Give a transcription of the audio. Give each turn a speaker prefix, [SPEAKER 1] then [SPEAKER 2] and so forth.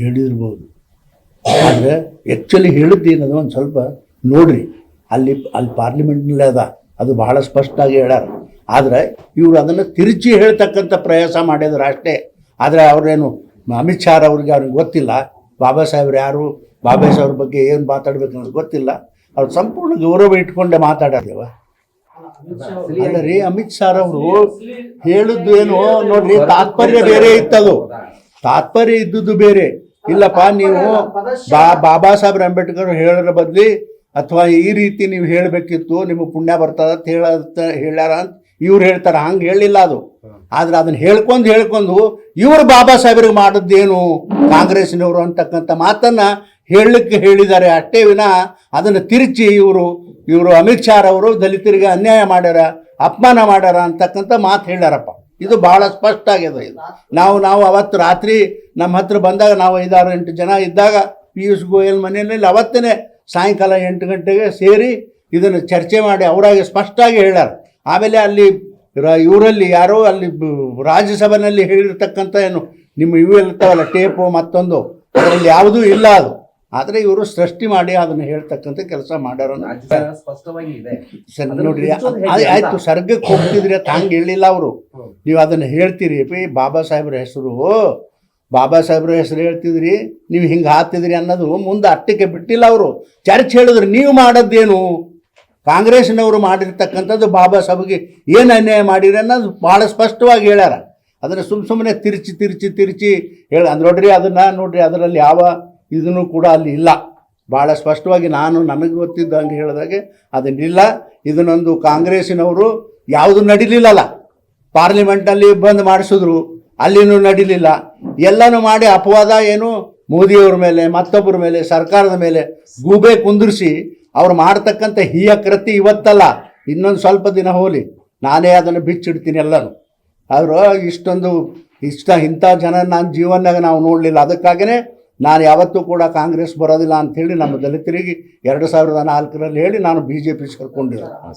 [SPEAKER 1] ಹೇಳಿರ್ಬೋದು. ಆದರೆ ಆ್ಯಕ್ಚುಲಿ ಹೇಳಿದ್ದು ಏನದು ಒಂದು ಸ್ವಲ್ಪ ನೋಡ್ರಿ. ಅಲ್ಲಿ ಅಲ್ಲಿ ಪಾರ್ಲಿಮೆಂಟ್ನಲ್ಲಿ ಅದ. ಅದು ಬಹಳ ಸ್ಪಷ್ಟವಾಗಿ ಹೇಳ್ಯಾರ. ಆದರೆ ಇವರು ಅದನ್ನು ತಿರುಚಿ ಹೇಳ್ತಕ್ಕಂಥ ಪ್ರಯಾಸ ಮಾಡಿದ್ರು ಅಷ್ಟೇ. ಆದರೆ ಅವ್ರೇನು, ಅಮಿತ್ ಶಾ ಅವ್ರಿಗೆ ಅವ್ರಿಗೆ ಗೊತ್ತಿಲ್ಲ. ಬಾಬಾ ಸಾಹೇಬ್ರು ಯಾರು, ಬಾಬಾ ಸಾಹೇಬ್ರ ಬಗ್ಗೆ ಏನು ಮಾತಾಡ್ಬೇಕು ಅನ್ನೋದು ಗೊತ್ತಿಲ್ಲ. ಅವ್ರು ಸಂಪೂರ್ಣ ಗೌರವ ಇಟ್ಕೊಂಡೆ ಮಾತಾಡೋದೇವ ಅಲ್ಲ ರೀ, ಅಮಿತ್ ಶಾ ಅವರು ಹೇಳಿದ್ದು ಏನು, ನೋಡ್ರಿ, ತಾತ್ಪರ್ಯ ಬೇರೆ ಇತ್ತದು. ತಾತ್ಪರ್ಯ ಇದ್ದದ್ದು ಬೇರೆ. ಇಲ್ಲಪ್ಪ ನೀವು ಬಾ ಬಾಬಾ ಸಾಹೇಬ್ರ ಅಂಬೇಡ್ಕರ್ ಹೇಳೋದ್ರ ಬದ್ಲಿ ಅಥವಾ ಈ ರೀತಿ ನೀವು ಹೇಳಬೇಕಿತ್ತು ನಿಮಗೆ ಪುಣ್ಯ ಬರ್ತದ ಅಂತ ಹೇಳ ಹೇಳ್ಯಾರ ಅಂತ ಇವ್ರು ಹೇಳ್ತಾರೆ. ಹಂಗೆ ಹೇಳಿಲ್ಲ ಅದು. ಆದ್ರೆ ಅದನ್ನ ಹೇಳ್ಕೊಂಡು ಹೇಳ್ಕೊಂಡು ಇವರು ಬಾಬಾ ಸಾಹೇಬ್ರಿಗೆ ಮಾಡಿದ್ದೇನು ಕಾಂಗ್ರೆಸ್ನವರು ಅಂತಕ್ಕಂಥ ಮಾತನ್ನ ಹೇಳಲಿಕ್ಕೆ ಹೇಳಿದ್ದಾರೆ. ಅಷ್ಟೇ ವಿನ ಅದನ್ನು ತಿರುಚಿ ಇವರು ಇವರು ಅಮಿತ್ ಶಾ ಅವರು ದಲಿತರಿಗೆ ಅನ್ಯಾಯ ಮಾಡ್ಯಾರ ಅಪಮಾನ ಮಾಡ್ಯಾರ ಅಂತಕ್ಕಂಥ ಮಾತು ಹೇಳ್ಯಾರಪ್ಪ. ಇದು ಬಹಳ ಸ್ಪಷ್ಟ ಆಗಿದೆ ಇದು. ನಾವು ನಾವು ಅವತ್ತು ರಾತ್ರಿ ನಮ್ಮ ಹತ್ರ ಬಂದಾಗ ನಾವು ಐದಾರು ಎಂಟು ಜನ ಇದ್ದಾಗ ಪಿಯೂಷ್ ಗೋಯಲ್ ಮನೆಯಲ್ಲಿ ಅವತ್ತೇ ಸಾಯಂಕಾಲ ಎಂಟು ಗಂಟೆಗೆ ಸೇರಿ ಇದನ್ನು ಚರ್ಚೆ ಮಾಡಿ ಅವರಾಗಿ ಸ್ಪಷ್ಟವಾಗಿ ಹೇಳ್ಯಾರ. ಆಮೇಲೆ ಅಲ್ಲಿ ಇವರಲ್ಲಿ ಯಾರೋ ಅಲ್ಲಿ ರಾಜ್ಯಸಭೆಯಲ್ಲಿ ಹೇಳಿರ್ತಕ್ಕಂಥ ಏನು ನಿಮ್ಮ ಇವು ಇರ್ತಾವಲ್ಲ ಟೇಪು ಮತ್ತೊಂದು ಅದರಲ್ಲಿ ಯಾವುದೂ ಇಲ್ಲ ಅದು. ಆದರೆ ಇವರು ಸೃಷ್ಟಿ ಮಾಡಿ ಅದನ್ನು ಹೇಳ್ತಕ್ಕಂಥ ಕೆಲಸ ಮಾಡ್ಯಾರ ಅನ್ನೋದು
[SPEAKER 2] ಸ್ಪಷ್ಟವಾಗಿ ಇದೆ.
[SPEAKER 1] ಸರ್ ನೋಡ್ರಿ? ಆಯ್ತು ಸರ್ಗಕ್ಕೆ ಹೋಗ್ತಿದ್ರೆ ಅಂತ ಹಂಗೆ ಹೇಳಿಲ್ಲ ಅವರು. ನೀವು ಅದನ್ನು ಹೇಳ್ತೀರಿ ಪಿ ಬಾಬಾ ಸಾಹೇಬ್ರ ಹೆಸರು, ಬಾಬಾ ಸಾಹೇಬ್ರ ಹೆಸರು ಹೇಳ್ತಿದ್ರಿ, ನೀವು ಹಿಂಗೆ ಹಾಕ್ತಿದ್ರಿ ಅನ್ನೋದು ಮುಂದೆ ಅಟ್ಟಕ್ಕೆ ಬಿಟ್ಟಿಲ್ಲ ಅವರು. ಚರ್ಚ್ ಹೇಳಿದ್ರು ನೀವು ಮಾಡೋದೇನು ಕಾಂಗ್ರೆಸ್ನವರು ಮಾಡಿರ್ತಕ್ಕಂಥದ್ದು ಬಾಬಾ ಸಾಹೇಬ್ಗೆ ಏನು ಅನ್ಯಾಯ ಮಾಡಿರಿ ಅನ್ನೋದು ಭಾಳ ಸ್ಪಷ್ಟವಾಗಿ ಹೇಳ್ಯಾರ. ಅದನ್ನು ಸುಮ್ಮ ಸುಮ್ಮನೆ ತಿರುಚಿ ತಿರುಚಿ ತಿರುಚಿ ಹೇಳ ನೋಡ್ರಿ ಅದನ್ನು, ನೋಡ್ರಿ ಅದರಲ್ಲಿ ಯಾವ ಇದನ್ನು ಕೂಡ ಅಲ್ಲಿ ಇಲ್ಲ. ಭಾಳ ಸ್ಪಷ್ಟವಾಗಿ ನಾನು ನನಗೆ ಗೊತ್ತಿದ್ದಂಗೆ ಹೇಳಿದಾಗೆ ಅದನ್ನಿಲ್ಲ ಇದನ್ನೊಂದು ಕಾಂಗ್ರೆಸ್ಸಿನವರು ಯಾವುದು ನಡಿಲಿಲ್ಲಲ್ಲ. ಪಾರ್ಲಿಮೆಂಟಲ್ಲಿ ಬಂದ್ ಮಾಡಿಸಿದ್ರು, ಅಲ್ಲಿನೂ ನಡೀಲಿಲ್ಲ. ಎಲ್ಲನೂ ಮಾಡಿ ಅಪವಾದ ಏನು, ಮೋದಿಯವ್ರ ಮೇಲೆ, ಮತ್ತೊಬ್ಬರ ಮೇಲೆ, ಸರ್ಕಾರದ ಮೇಲೆ ಗೂಬೆ ಕುಂದಿರಿಸಿ ಅವ್ರು ಮಾಡ್ತಕ್ಕಂಥ ಹೀಯ ಕೃತಿ ಇವತ್ತಲ್ಲ, ಇನ್ನೊಂದು ಸ್ವಲ್ಪ ದಿನ ಹೋಲಿ ನಾನೇ ಅದನ್ನು ಬಿಚ್ಚಿಡ್ತೀನಿ ಎಲ್ಲರೂ. ಅವರು ಇಷ್ಟೊಂದು ಇಷ್ಟ ಇಂಥ ಜನ ನಾನು ಜೀವನದಾಗ ನಾವು ನೋಡಲಿಲ್ಲ. ಅದಕ್ಕಾಗೇ ನಾನು ಯಾವತ್ತೂ ಕೂಡ ಕಾಂಗ್ರೆಸ್ ಬರೋದಿಲ್ಲ ಅಂಥೇಳಿ ನಮ್ಮ ದಲಿತರಿಗೆ ಎರಡು ಸಾವಿರದ ನಾಲ್ಕರಲ್ಲಿ ಹೇಳಿ ನಾನು ಬಿ ಜೆ ಪಿ ಸೇರ್ಕೊಂಡಿದ್ದೆ